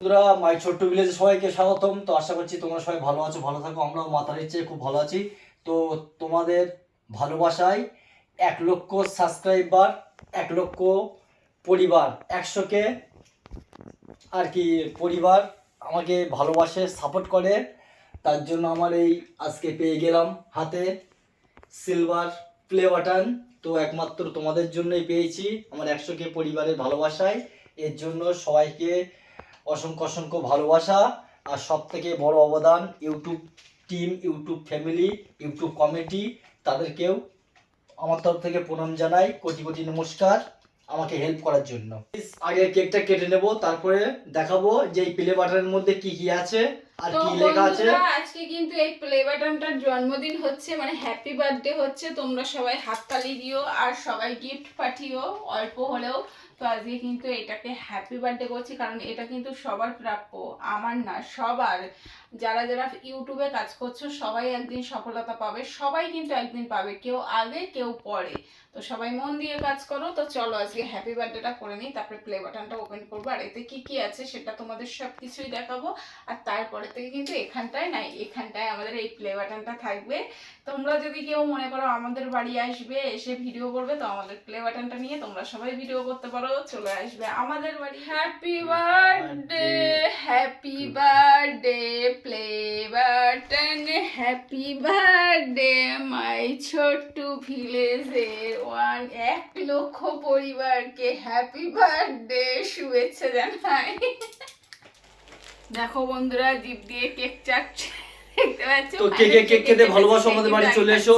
বন্ধুরা মাই ছোট্ট ভিলেজে সবাইকে স্বাগতম। তো আশা করছি তোমরা সবাই ভালো আছো, ভালো থাকো। আমরাও মাতার ইচ্ছে খুব ভালো আছি। তো তোমাদের ভালোবাসায় এক লক্ষ সাবস্ক্রাইবার এক লক্ষ পরিবার একশোকে আর কি পরিবার আমাকে ভালোবাসে সাপোর্ট করে। তার জন্য আমার এই আজকে পেয়ে গেলাম হাতে সিলভার প্লে বাটন তো একমাত্র তোমাদের জন্যই পেয়েছি আমার একশোকে পরিবারের ভালোবাসায়। এর জন্য সবাইকে অসংখ্য অসংখ্য ভালোবাসা আর সব থেকে বড় অবদান YouTube team YouTube family YouTube committee তাদেরকেও আমার তরফ থেকে প্রণাম জানাই কোটি কোটি নমস্কার আমাকে হেল্প করার জন্য। আগে কেকটা কেটে নেব তারপরে দেখাবো যে এই প্লে বাটনের মধ্যে কি কি আছে আর কি লেখা আছে। আজকে কিন্তু এই প্লে বাটনটার জন্মদিন হচ্ছে মানে হ্যাপি বার্থডে হচ্ছে তোমরা সবাই হাততালি দিও আর সবাই গিফট পাঠিও অল্প হলেও। তো আজকে কিন্তু এটাকে হ্যাপি বার্থডে করছি কারণ এটা কিন্তু সবার প্রাপ্য, আমার না, সবার। যারা যারা ইউটিউবে কাজ করছ, সবাই একদিন সফলতা পাবে, সবাই কিন্তু একদিন পাবে, কেউ আগে, কেউ পরে। তো সবাই মন দিয়ে কাজ করো, তো চলো আজকে হ্যাপি বার্থডেটা করে নিই, তারপরে প্লে বাটনটা ওপেন করব, আর এতে কি কি আছে সেটা তোমাদের সব কিছুই দেখাবো। আর তারপরে থেকে কিন্তু এখানটায় নাই এখানটায় আমাদের এই প্লে বাটনটা থাকবে। তোমরা যদি কেউ মনে করো আমাদের বাড়ি আসবে, এসে ভিডিও করবে, তো আমাদের প্লে বাটনটা নিয়ে তোমরা সবাই ভিডিও করতে পারো। চলে আসবে। আমাদের বাড়ি happy birthday happy birthday play button happy birthday my ছোট্ট ভিলেজের ওয়ান এক লক্ষ পরিবারকে হ্যাপি বার্থডে শুভেচ্ছা জানাই। দেখো বন্ধুরা জিপ দিয়ে কেক চাটছে। দেখতে পাচ্ছ? তো কেকে কেক খেতে ভালোবাসো আমাদের বাড়ি চলে এসো।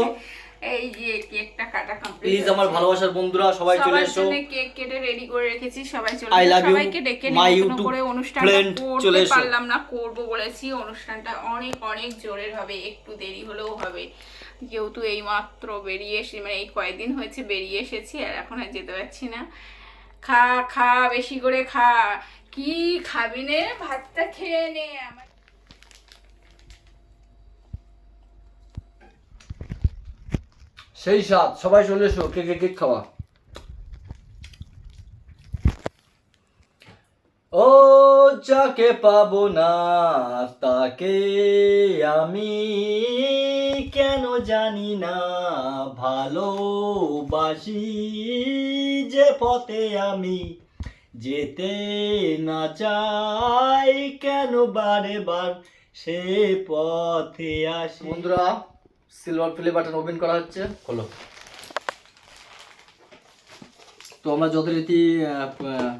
এই যে কেকটা কাটা কমপ্লিট প্লিজ আমার ভালোবাসার বন্ধুরা সবাই চলে এসো। কেক কেটে রেডি করে রেখেছি সবাই চলে এসো। love you, সবাইকে ডেকে নিমন্ত্রণ করে অনুষ্ঠানটা করতে। পারলাম না করব বলেছি। অনুষ্ঠানটা অনেক অনেক জোরের হবে একটু দেরি হলেও হবে। যেহেতু এই মাত্র বেরিয়ে এসে মানে এই কয়েকদিন হয়েছে বেরিয়ে এসেছি আর এখন আর যেতে পারছি না। খা খা বেশি করে খা। কি খাবি নে? ভাতটা খেয়ে নে আমার সেই সাত সবাই চলে এসো কেকে কেক খাওয়া ও যাকে পাবো না, তাকে আমি কেন জানি না, ভালোবাসি যে পথে আমি যেতে না চাই, কেন বারে বার সে পথে আসি? বন্ধুরা সিলভার প্লে বাটন ওপেন করা হচ্ছে। হলো। তো আমরা যথারীতি আহ, আহ,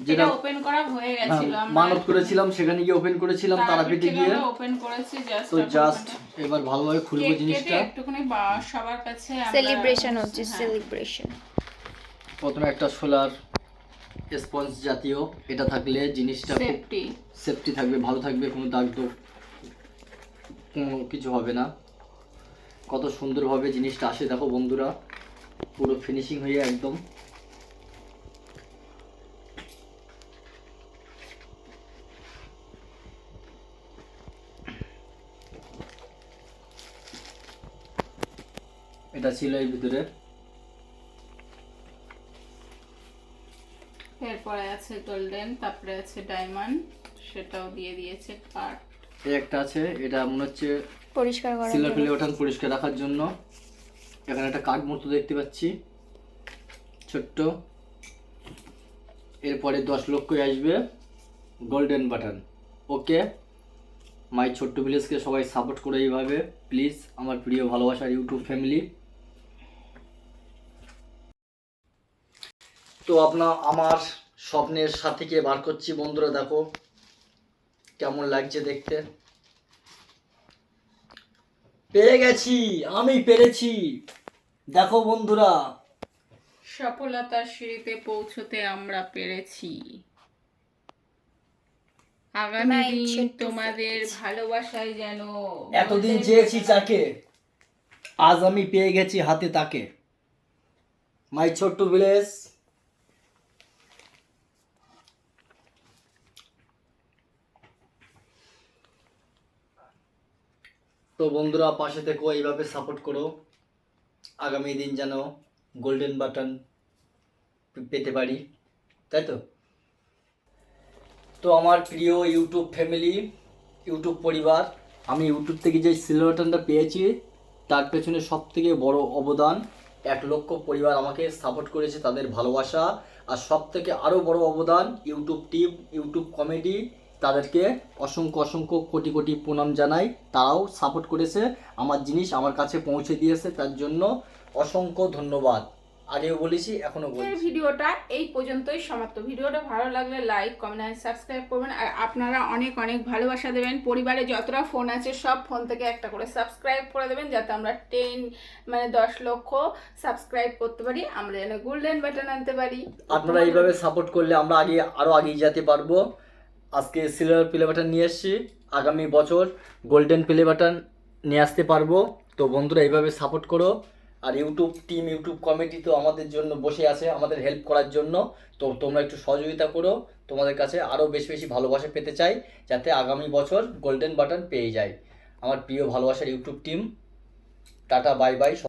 যেটা ওপেন করা হয়ে গেছিল হ্যাঁ, মানত করেছিলাম সেখানে গিয়ে ওপেন করেছিলাম তারাপীঠে গিয়ে। ওপেন করেছি জাস্ট তো জাস্ট এবার ভালোভাবে খুলবো জিনিসটা। একটুখানি সবার কাছে আমরা- সেলিব্রেশন হচ্ছে হ্যাঁ। সেলিব্রেশন প্রথমে একটা সোলার স্পঞ্জ জাতীয় এটা থাকলে জিনিসটা সেফটি সেফটি থাকবে ভালো থাকবে কোনো দাগ দোগ কোনো কিছু হবে না। কত সুন্দরভাবে জিনিসটা আসে। দেখো বন্ধুরা, পুরো ফিনিশিং হয়ে একদম। এটা ছিল এর ভিতরে। এরপরে আছে গোল্ডেন তারপরে আছে ডায়মন্ড সেটাও দিয়ে দিয়েছে কাট এই একটা আছে এটা মনে হচ্ছে পরিষ্কার সিলার জন্য। প্লে ওঠান পরিষ্কার রাখার জন্য। এখানে একটা কাঠ মতো দেখতে পাচ্ছি ছোট্ট। এরপরে দশ লক্ষই আসবে গোল্ডেন বাটন ওকে মাই ছোট্ট ভিলেজকে সবাই সাপোর্ট করে এইভাবে। প্লিজ আমার প্রিয় ভালোবাসার ইউটিউব ফ্যামিলি তো আপনার আমার স্বপ্নের সাথীকে বার করছি বন্ধুরা দেখো। কেমন লাগছে দেখতে? পেয়ে গেছি আমি পেরেছি। দেখো বন্ধুরা। সফলতার সিঁড়িতে পৌঁছতে আমরা পেরেছি। আগামী দিন তোমাদের ভালোবাসায় যেন এতদিন চেয়েছি যাকে আজ আমি পেয়ে গেছি হাতে তাকে। মাই ছোট্ট ভিলেজ। তো বন্ধুরা, পাশে থেকো, এইভাবে সাপোর্ট করো। আগামী দিন যেন গোল্ডেন বাটন পেতে পারি, তাই তো? তো আমার প্রিয় ইউটিউব ফ্যামিলি ইউটিউব পরিবার, আমি ইউটিউব থেকে যে সিলভার বাটনটা পেয়েছি, তার পেছনে সব থেকে বড় অবদান, এক লক্ষ পরিবার আমাকে সাপোর্ট করেছে তাদের ভালোবাসা, আর সব থেকে আরও বড় অবদান ইউটিউব টিম ইউটিউব কমেডি তাদেরকে অসংখ্য অসংখ্য কোটি কোটি প্রণাম জানাই। তারাও সাপোর্ট করেছে। আমার জিনিস আমার কাছে পৌঁছে দিয়েছে তার জন্য অসংখ্য ধন্যবাদ। আগেও বলেছি আজকের বলছি। ভিডিওটা এই পর্যন্তই সমাপ্ত। ভিডিওটা ভালো লাগলে লাইক কমেন্ট আর সাবস্ক্রাইব করবেন। আর আপনারা অনেক অনেক ভালোবাসা দেবেন। পরিবারে যতটা ফোন আছে সব ফোন থেকে একটা করে সাবস্ক্রাইব করে দেবেন যাতে আমরা টেন মানে দশ লক্ষ সাবস্ক্রাইব করতে পারি। আমরা যেন গোল্ডেন বাটন আনতে পারি। আপনারা এইভাবে সাপোর্ট করলে আমরা আগে আরও এগিয়ে যেতে পারব। আজকে সিলভার প্লে বাটন নিয়ে এসেছি আগামী বছর গোল্ডেন প্লে বাটন নিয়ে আসতে পারব। তো বন্ধুরা, এইভাবে সাপোর্ট করো। আর ইউটিউব টিম ইউটিউব কমিটি তো আমাদের জন্য বসে আছে, আমাদের হেল্প করার জন্য। তো তোমরা একটু সহযোগিতা করো। তোমাদের কাছে আরও বেশি বেশি ভালোবাসা পেতে চাই, যাতে আগামী বছর গোল্ডেন বাটন পেয়ে যাই। আমার প্রিয় ভালোবাসার YouTube team tata bye bye